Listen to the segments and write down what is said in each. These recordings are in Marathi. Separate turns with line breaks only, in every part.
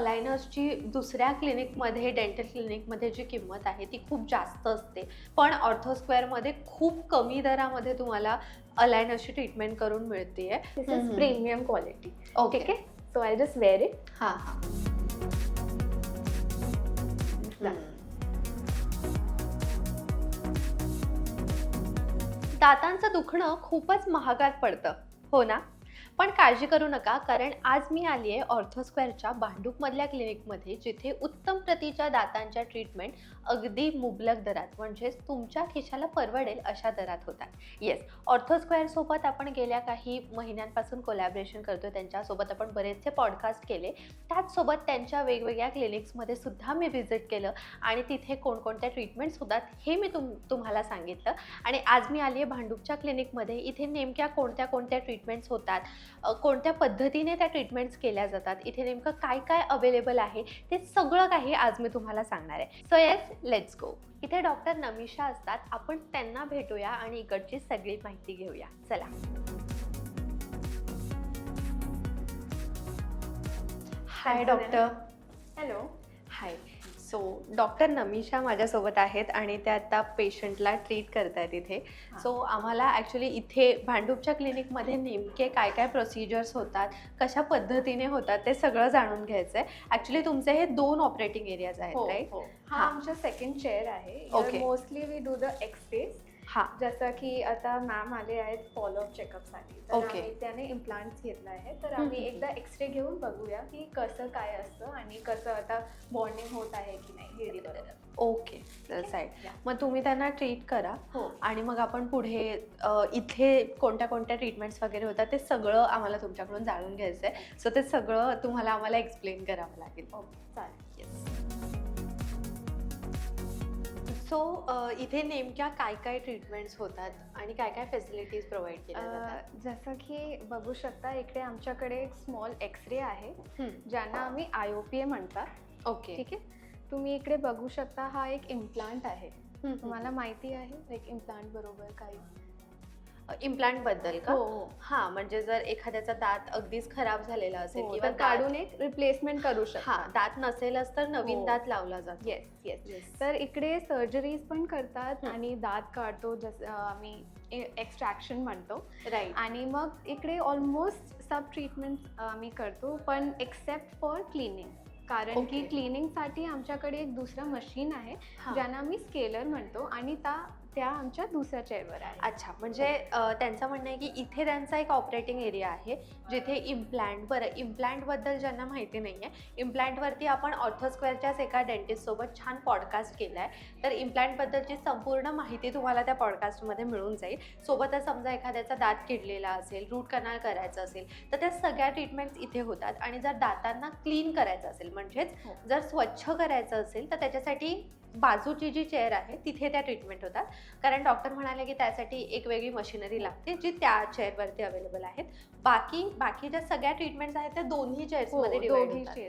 अलायनर्सची दुसऱ्या क्लिनिकमध्ये डेंटल क्लिनिकमध्ये जी किंमत आहे ती खूप जास्त असते. पण ऑर्थोस्क्वेअरमध्ये खूप कमी दरामध्ये तुम्हाला अलायनर्सची ट्रीटमेंट करून मिळते.
इज प्रीमियम क्वालिटी
ओके
आहे? So I just wear it
हां हां. दातांचं दुखणं खूपच महागात पडतं. हो ना? पण काळजी करू नका कारण आज मी आली आहे ऑर्थोस्क्वेअरच्या भांडूपमधल्या क्लिनिकमध्ये जिथे उत्तम प्रतीच्या दातांच्या ट्रीटमेंट अगदी मुबलक दरात म्हणजेच तुमच्या खिशाला परवडेल अशा दरात होतात. येस ऑर्थोस्क्वेअरसोबत आपण गेल्या काही महिन्यांपासून कोलॅबरेशन करतो त्यांच्यासोबत आपण बरेचसे पॉडकास्ट केले. त्याचसोबत त्यांच्या वेगवेगळ्या क्लिनिक्समध्ये सुद्धा मी व्हिजिट केलं आणि तिथे कोणकोणत्या ट्रीटमेंट्स होतात हे मी तुम तुम्हाला सांगितलं. आणि आज मी आली आहे भांडूपच्या क्लिनिकमध्ये इथे नेमक्या कोणत्या कोणत्या ट्रीटमेंट्स होतात कोणत्या पद्धतीने त्या ट्रीटमेंट्स केल्या जातात इथे नेमकं काय काय अवेलेबल आहे ते सगळं काही आज मी तुम्हाला सांगणार आहे. सो येस लेट्स गो इथे डॉक्टर नमिषा असतात. आपण त्यांना भेटूया आणि इकडची सगळी माहिती घेऊया. चला. Hi doctor
hello
hi so doctor Namisha माझ्यासोबत आहेत आणि त्या आता पेशंटला ट्रीट करतायत इथे. सो आम्हाला ॲक्च्युली इथे भांडूपच्या क्लिनिकमध्ये नेमके काय काय प्रोसिजर्स होतात कशा पद्धतीने होतात ते सगळं जाणून घ्यायचं आहे ॲक्च्युली तुमचे हे दोन ऑपरेटिंग एरियाज आहेत राईट
हो. हा
हा.
आमचा सेकंड चेअर आहे.
Okay.
Mostly we do the x-rays
हां.
जसं की आता मॅम आले आहेत फॉलोअप चेकअपसाठी तर
Okay.
आम्ही त्याने इम्प्लांट्स घेतला आहे. तर आम्ही. एकदा एक्सरे घेऊन बघूया की कसं काय असतं आणि कसं आता बॉन्डिंग होत आहे की नाही हे
ओके साईड मग तुम्ही त्यांना ट्रीट करा
हो.
आणि मग आपण पुढे अ, इथे कोणत्या कोणत्या ट्रीटमेंट्स वगैरे होतात ते सगळं आम्हाला तुमच्याकडून जाणून घ्यायचं आहे सो ते सगळं तुम्हाला आम्हाला एक्सप्लेन करावं लागेल.
ओके चालेल.
सो इथे नेमक्या काय काय ट्रीटमेंट्स होतात आणि काय काय फॅसिलिटीज प्रोव्हाइड केल्या जातात?
जसं की बघू शकता इकडे आमच्याकडे एक स्मॉल एक्सरे आहे ज्यांना आम्ही आय ओ पी ए म्हणतात.
ओके.
ठीक आहे? तुम्ही इकडे बघू शकता हा एक इम्प्लांट आहे. तुम्हाला माहिती आहे एक इम्प्लांट बरोबर काही
इम्प्लांटबद्दल का?
हो
हा. म्हणजे जर एखाद्याचा दात अगदीच खराब झालेला असेल
हो,
किंवा
तर काढून एक रिप्लेसमेंट करू
हा
शकता
दात नसेलच तर नवीन
हो.
दात लावला जातो.
Yes yes. तर इकडे सर्जरीज पण करतात
हं.
आणि दात काढतो जसं अं, आम्ही एक्स्ट्रॅक्शन म्हणतो.
राईट
आणि मग इकडे ऑलमोस्ट सब ट्रीटमेंट आम्ही करतो पण एक्सेप्ट फॉर क्लिनिंग कारण की
Okay.
क्लिनिंगसाठी आमच्याकडे एक दुसरं मशीन आहे ज्यांना आम्ही स्केलर म्हणतो आणि त्या त्या आमच्या दुसऱ्या चेअरवर आहे.
अच्छा म्हणजे अ, त्यांचं म्हणणं आहे की इथे त्यांचा एक ऑपरेटिंग एरिया आहे जिथे इम्प्लांट बरं इम्प्लांटबद्दल ज्यांना माहिती नाही आहे इम्प्लांटवरती आपण ऑर्थोस्क्वेअरच्याच एका डेंटिस्टसोबत छान पॉडकास्ट केला आहे तर इम्प्लांटबद्दलची संपूर्ण माहिती तुम्हाला त्या पॉडकास्टमध्ये मिळून जाईल. सोबतच समजा एखाद्याचा दात किडलेला असेल रूट कनाल करायचं असेल तर त्या सगळ्या ट्रीटमेंट्स इथे होतात. आणि जर दातांना क्लीन करायचं असेल म्हणजेच
हो.
जर स्वच्छ करायचं असेल तर त्याच्यासाठी बाजूची जी चेअर आहे तिथे त्या ट्रीटमेंट होतात कारण डॉक्टर म्हणाले की त्यासाठी एक वेगळी मशिनरी लागते जी त्या चेअरवरती अवेलेबल आहेत बाकी बाकी ज्या सगळ्या ट्रीटमेंट्स आहेत त्या दोन्ही चेअर्समध्ये.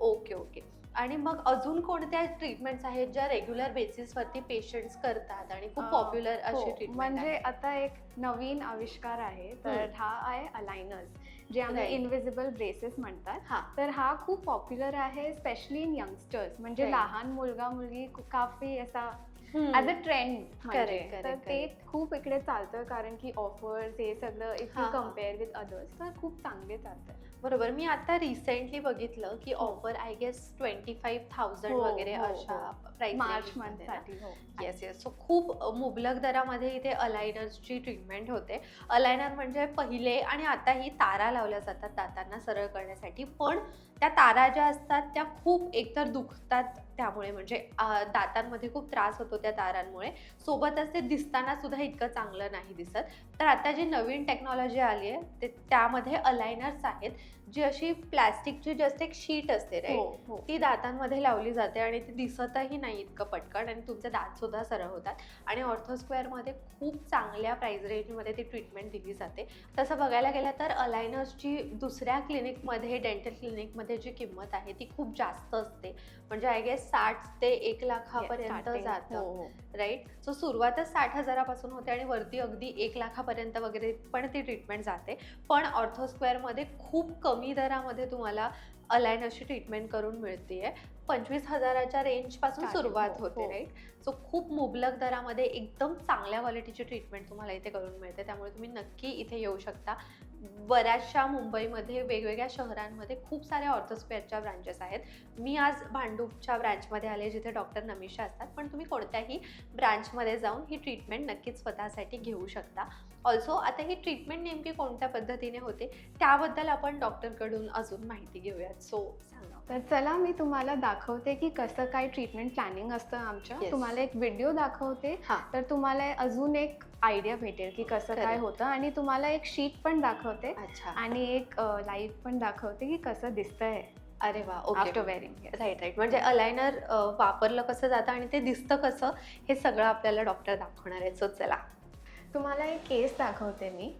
ओके ओके आणि मग अजून कोणत्या ट्रीटमेंट्स आहेत ज्या रेग्युलर बेसिसवरती पेशंट्स करतात आणि खूप पॉप्युलर
हो,
अशी ट्रीटमेंट
म्हणजे आता एक नवीन आविष्कार आहे तर
हं.
हा आहे अलायनर्स जे आम्ही. इनविजिबल ब्रेसेस म्हणतात
हा
तर हा खूप पॉप्युलर आहे स्पेशली इन यंगस्टर्स म्हणजे. लहान मुलगा मुलगी काफी असा ॲज अ ट्रेंड
Correct,
तर ते खूप इकडे चालतं कारण की ऑफर्स हे सगळं इफ
हा,
यू
हा.
कंपेअर विथ अदर्स तर खूप चांगले चालतं
बरोबर. मी आता रिसेंटली बघितलं की offer I guess twenty five thousand
हो,
वगैरे
हो,
अशा प्राइस
मार्च मंथसाठी हो.
येस येस सो खूप मुबलक दरामध्ये इथे अलायनर्सची ट्रीटमेंट होते. अलायनर म्हणजे पहिले आणि आताही तारा लावल्या जातात दातांना सरळ करण्यासाठी. पण त्या तारा ज्या असतात त्या खूप एकतर दुखतात त्यामुळे म्हणजे दातांमध्ये खूप त्रास होतो त्या तारांमुळे सोबतच ते दिसताना सुद्धा इतकं चांगलं नाही दिसत. तर आता जी नवीन टेक्नॉलॉजी आली आहे ते त्यामध्ये अलायनर्स आहेत जी अशी प्लॅस्टिकची जस्ट एक शीट असते राईट?
हो. हो
ती दातांमध्ये लावली जाते आणि ती दिसतही नाही इतकं पटकन आणि तुमचे दात सुद्धा सरळ होतात. आणि ऑर्थोस्क्वेअरमध्ये खूप चांगल्या प्राइस रेंजमध्ये ती ट्रीटमेंट दिली जाते. तसं बघायला गेलं तर अलायनर्सची दुसऱ्या क्लिनिकमध्ये डेंटल क्लिनिकमध्ये जी किंमत आहे ती खूप जास्त असते. म्हणजे आय गेस साठ ते एक लाखापर्यंत
Starting.
जातं
हो.
राईट सो सुरुवातच साठ हजारापासून होते आणि वरती अगदी एक लाखापर्यंत वगैरे पण ती ट्रीटमेंट जाते पण ऑर्थोस्क्वेअरमध्ये खूप कमी दरामध्ये तुम्हाला अलायनरची ट्रीटमेंट करून मिळते पंचवीस हजाराच्या रेंजपासून
Starting,
सुरुवात
हो,
होते
हो.
राईट सो खूप मुबलक दरामध्ये एकदम चांगल्या क्वालिटीची ट्रीटमेंट तुम्हाला इथे करून मिळते. त्यामुळे तुम्ही नक्की इथे येऊ शकता. बऱ्याचशा मुंबईमध्ये वेगवेगळ्या शहरांमध्ये खूप साऱ्या ऑर्थोस्पेअरच्या ब्रांचेस आहेत. मी आज भांडूपच्या ब्रँचमध्ये आले जिथे डॉक्टर नमिषा असतात. पण तुम्ही कोणत्याही ब्रँचमध्ये जाऊन ही ट्रीटमेंट नक्कीच स्वतःसाठी घेऊ शकता. ऑल्सो आता ही ट्रीटमेंट नेमकी कोणत्या पद्धतीने होते त्याबद्दल आपण डॉक्टरकडून अजून माहिती घेऊयात. सो सांगा.
तर चला मी तुम्हाला दाखवते की कसं काय ट्रीटमेंट प्लॅनिंग असतं आमच्या.
Yes.
तुम्हाला एक व्हिडिओ दाखवते.
हां.
तर तुम्हाला अजून एक आयडिया भेटेल की कसं काय
Correct.
होतं. आणि तुम्हाला एक शीट पण दाखवते.
अच्छा.
आणि एक लाईव्ह पण दाखवते की कसं दिसतंय.
अरे वा
after
okay
wearing
right right म्हणजे अलायनर वापरलं कसं जातं आणि ते दिसतं कसं हे सगळं आपल्याला डॉक्टर दाखवणार आहे सो चला.
तुम्हाला एक केस दाखवते मी.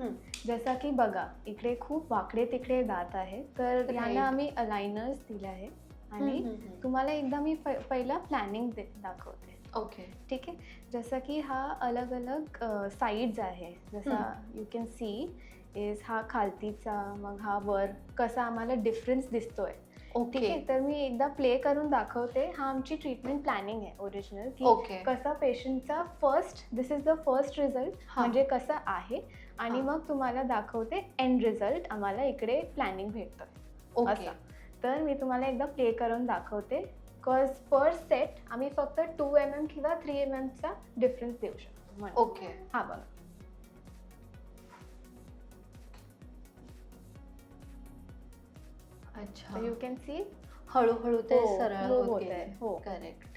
जसा की बघा इकडे खूप वाकडे तिकडे दात आहे. तर. यांना आम्ही अलायनर्स दिले आहे आणि तुम्हाला एकदा मी पहिला प्लॅनिंग दाखवते.
ओके
ठीक आहे? जसं की हा अलग अलग साईड्स आहे. जसा यू कॅन सी इज हा खालतीचा मग हा वर कसा आम्हाला डिफरन्स दिसतोय. ठीक
ओके
आहे तर मी एकदा प्ले करून दाखवते. हा आमची ट्रीटमेंट प्लॅनिंग आहे ओरिजिनल की
ओके.
कसा पेशंटचा first this is the first result म्हणजे कसं आहे आणि
हा.
मग तुम्हाला दाखवते एंड रिझल्ट आम्हाला इकडे प्लॅनिंग भेटतोय.
ओके.
असा. तर मी तुम्हाला एकदा प्ले करून दाखवते. कॉज पर सेट आम्ही फक्त टू एम एम किंवा थ्री एम एमचा डिफरन्स देऊ शकतो. म्हणून.
ओके.
हा बघा.
अच्छा
यू कॅन सी
हळूहळू ते
हो,
सरळ
move
होत गेले.
हो.
करेक्ट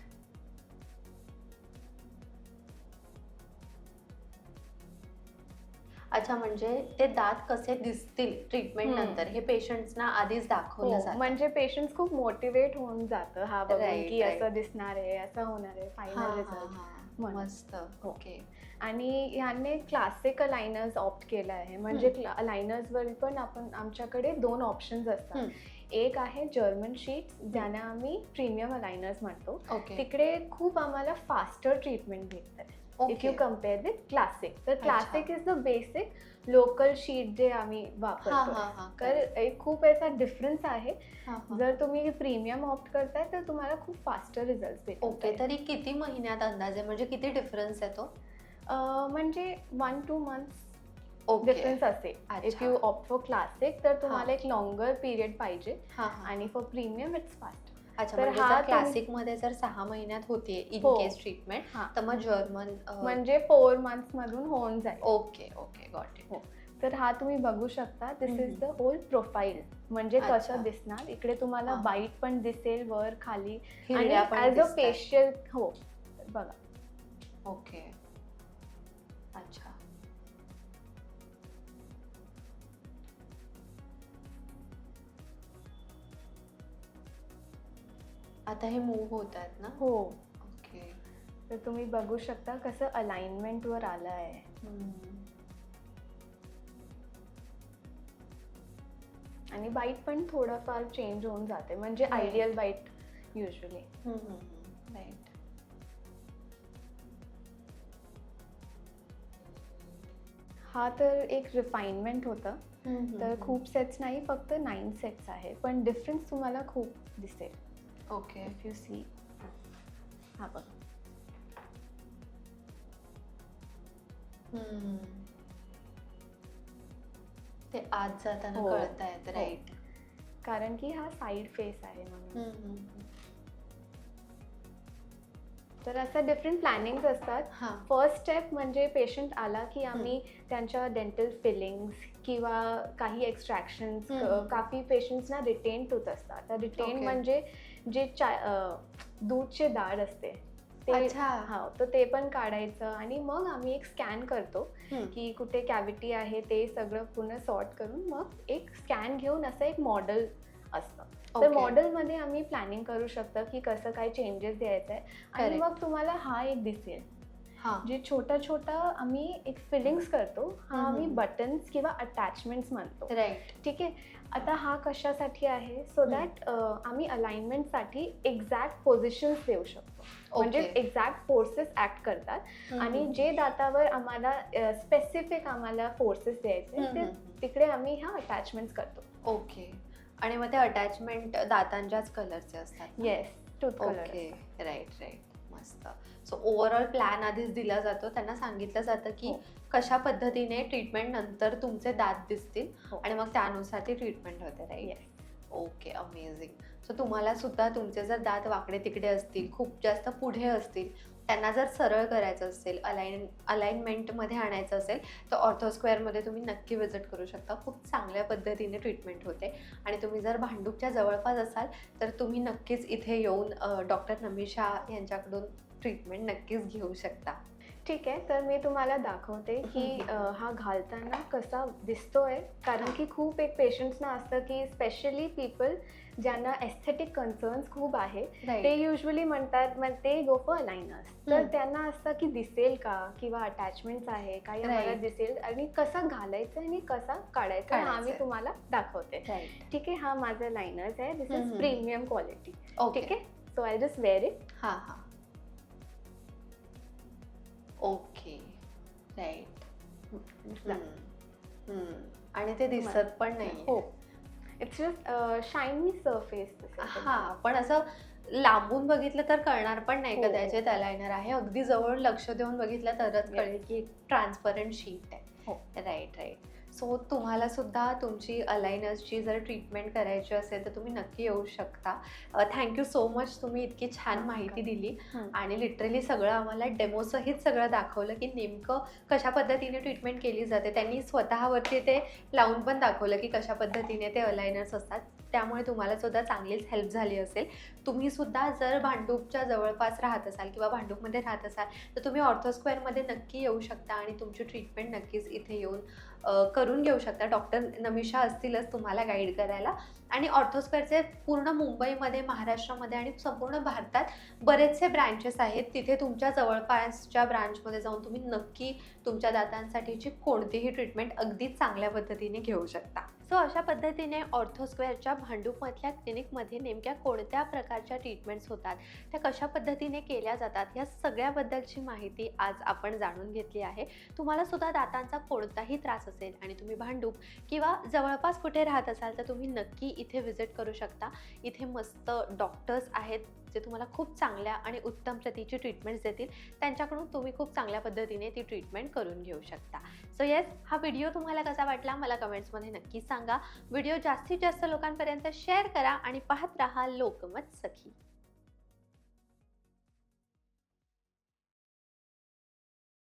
अच्छा म्हणजे ते दात कसे दिसतील ट्रीटमेंट
हम्म.
नंतर हे पेशंट्सना आधीच दाखवलं जातं
म्हणजे पेशंट खूप मोटिवेट होऊन जातं हा बघून
Right,
की
right.
असं दिसणार आहे असं होणार आहे
हा,
फायनल
हा,
रिझल्ट
हा. मस्त.
हो.
ओके.
आणि याने क्लासिक अलायनर्स ऑप्ट केलं आहे. म्हणजे अलायनर्स वर पण आपण आमच्याकडे दोन ऑप्शन्स असतात. एक आहे जर्मन शीट्स ज्यांना आम्ही प्रीमियम अलायनर्स म्हणतो.
ओके.
तिकडे खूप आम्हाला फास्टर ट्रीटमेंट भेटतं if you compare with classic तर. Classic is the basic local sheet जे आम्ही वापरतो तर एक खूप याचा डिफरन्स आहे. जर तुम्ही प्रीमियम ऑप्ट करताय तर तुम्हाला खूप फास्टर रिझल्ट भेटतात.
ओके तरी किती महिन्यात अंदाजे? म्हणजे किती डिफरन्स आहे तो?
अं, म्हणजे वन टू मंथ्स डिफरन्स असेल if. You opt for classic तर तुम्हाला एक लॉंगर पिरियड पाहिजे. आणि फॉर प्रीमियम इट्स फास्ट
अच्छा
तर
म्हणजे
हा
क्लासिकमध्ये जर सहा महिन्यात होतीये इन
हो.
केस ट्रीटमेंट
हा
तर मग जर्मन
म्हणजे फोर मंथ्स मधून होऊन जाईल
ओके ओके गॉट इट
हो. तर हा तुम्ही बघू शकता this is. The whole profile म्हणजे
अच्छा.
कसं दिसणार इकडे तुम्हाला
हा.
बाईट पण दिसेल वर खाली आणि
हिरड्या पण
ॲज अ. फेशियल हो बघा
ओके अच्छा आता हे मूव्ह होत आहेत ना?
हो.
ओके
तर तुम्ही बघू शकता कसं अलाइनमेंट वर आलं आहे आणि बाईट पण थोडंफार चेंज होऊन जाते म्हणजे. आयडियल बाईट युजली
राईट
हा तर एक रिफाईनमेंट होतं. तर खूप सेट्स नाही फक्त नाईन सेट्स आहे. पण डिफरन्स तुम्हाला खूप दिसेल.
ओके
इफ यू सी हा बघ.
ते आत जाताना
हो.
कळतायत
हो.
राईट
कारण की हा साईड फेस आहे म्हणून. तर असं डिफरंट प्लॅनिंग असतात फर्स्ट स्टेप म्हणजे पेशंट आला की आम्ही त्यांच्या डेंटल फिलिंग्स किंवा काही एक्स्ट्रॅक्शन्स
हम्म.
काफी पेशंट्सना रिटेन टूथ असतात तर रिटेन. म्हणजे जे चा दूधचे दाढ असते ते हा तर ते पण काढायचं आणि मग आम्ही एक स्कॅन करतो. की कुठे कॅव्हिटी आहे ते सगळं पूर्ण सॉर्ट करून मग एक स्कॅन घेऊन असं एक मॉडेल असतं तर. मॉडेलमध्ये आम्ही प्लॅनिंग करू शकतो की कसं काय चेंजेस द्यायचं आहे. आणि. मग तुम्हाला हा एक दिसेल. जे छोटा छोटा आम्ही एक फिलिंग्स करतो हा आम्ही. बटन्स किंवा अटॅचमेंट्स म्हणतो ठीक आहे? आता हा कशासाठी आहे? सो दॅट आम्ही अलाइनमेंटसाठी एक्झॅक्ट पोझिशन्स देऊ शकतो. म्हणजे एक्झॅक्ट फोर्सेस ऍक्ट करतात. आणि जे दातावर आम्हाला स्पेसिफिक आम्हाला फोर्सेस द्यायचे ते तिकडे आम्ही ह्या अटॅचमेंट्स करतो.
ओके आणि मग ते अटॅचमेंट दातांच्याच कलरचे असतात
yes tooth
okay right right मस्त. सो ओव्हरऑल प्लॅन आधीच दिला जातो. त्यांना सांगितलं जातं की
हो.
कशा पद्धतीने ट्रीटमेंट नंतर तुमचे दात दिसतील
हो.
आणि मग त्यानुसार ती ट्रीटमेंट होते राईट ओके अमेझिंग सो तुम्हाला सुद्धा तुमचे जर दात वाकडे तिकडे असतील खूप जास्त पुढे असतील त्यांना जर सरळ करायचं असेल अलाइन अलाइनमेंटमध्ये आणायचं असेल तर ऑर्थोस्क्वेअरमध्ये तुम्ही नक्की विजिट करू शकता. खूप चांगल्या पद्धतीने ट्रीटमेंट होते. आणि तुम्ही जर भांडूपच्या जवळपास असाल तर तुम्ही नक्कीच इथे येऊन डॉक्टर नमिषा यांच्याकडून ट्रीटमेंट नक्कीच घेऊ शकता.
ठीक आहे. तर मी तुम्हाला दाखवते की हा घालताना कसा दिसतोय. कारण की खूप एक पेशंट्सना असतं की स्पेशली पीपल ज्यांना एस्थेटिक कन्सर्न्स खूप आहे ते युजली म्हणतात मग ते गो फॉर अलाइनर्स तर. त्यांना असतं की दिसेल का? किंवा अटॅचमेंट्स आहे काही आम्हाला. दिसेल. आणि कसा घालायचा आणि कसा काढायचा हा. मी तुम्हाला दाखवते. ठीक आहे? हा माझा लाइनर्स आहे. This is. Premium quality
okay
ठीक आहे? So I just wear it
हां हां. ओके राईट आणि ते दिसत पण नाही
हो. इट्स जस्ट शायनी सरफेस
हा पण असं लांबून बघितलं तर कळणार पण नाही का
हो.
अलायनर आहे अगदी जवळ लक्ष देऊन बघितलं तरच. कळेल की ट्रान्सपरंट शीट आहे
हो.
राईट राईट सो तुम्हाला सुद्धा तुमची अलायनर्सची जर ट्रीटमेंट करायची असेल तर तुम्ही नक्की येऊ शकता. थँक्यू सो मच तुम्ही इतकी छान माहिती दिली. आणि लिटरली सगळं आम्हाला डेमोसहित सगळं दाखवलं की नेमकं कशा पद्धतीने ट्रीटमेंट केली जाते. त्यांनी स्वतःवरती ते लावून पण दाखवलं की कशा पद्धतीने ते अलायनर्स असतात. त्यामुळे तुम्हाला सुद्धा चांगलीच हेल्प झाली असेल. तुम्ही सुद्धा जर भांडूपच्या जवळपास राहत असाल किंवा भांडूपमध्ये राहत असाल तर तुम्ही ऑर्थोस्क्वेअरमध्ये नक्की येऊ शकता आणि तुमची ट्रीटमेंट नक्कीच इथे येऊन करून घेऊ शकता. डॉक्टर नमिषा असतीलच तुम्हाला गाईड करायला. आणि ऑर्थोस्क्वेअरचे पूर्ण मुंबईमध्ये महाराष्ट्रामध्ये आणि संपूर्ण भारतात बरेचसे ब्रँचेस आहेत. तिथे तुमच्या जवळपासच्या ब्रांचमध्ये जाऊन तुम्ही नक्की तुमच्या दातांसाठीची कोणतीही ट्रीटमेंट अगदीच चांगल्या पद्धतीने घेऊ शकता. सो अशा पद्धतीने ऑर्थोस्क्वेअरच्या भांडूपमधल्या क्लिनिकमध्ये नेमक्या कोणत्या प्रकारच्या ट्रीटमेंट्स होतात त्या कशा पद्धतीने केल्या जातात या सगळ्याबद्दलची माहिती आज आपण जाणून घेतली आहे. तुम्हाला सुद्धा दातांचा कोणताही त्रास असेल आणि तुम्ही भांडूप किंवा जवळपास कुठे राहत असाल तर तुम्ही नक्की इथे व्हिजिट करू शकता. इथे मस्त डॉक्टर्स आहेत. जे तुम्हाला खूप चांगल्या आणि उत्तम प्रतीची ट्रीटमेंट्स देतील त्यांच्याकडून तुम्ही खूप चांगल्या पद्धतीने ती ट्रीटमेंट करून घेऊ शकता. सो येस हा व्हिडिओ तुम्हाला कसा वाटला मला कमेंट्समध्ये नक्की सांगा. व्हिडिओ जास्तीत जास्त लोकांपर्यंत शेअर करा आणि पाहत राहा लोकमत सखी.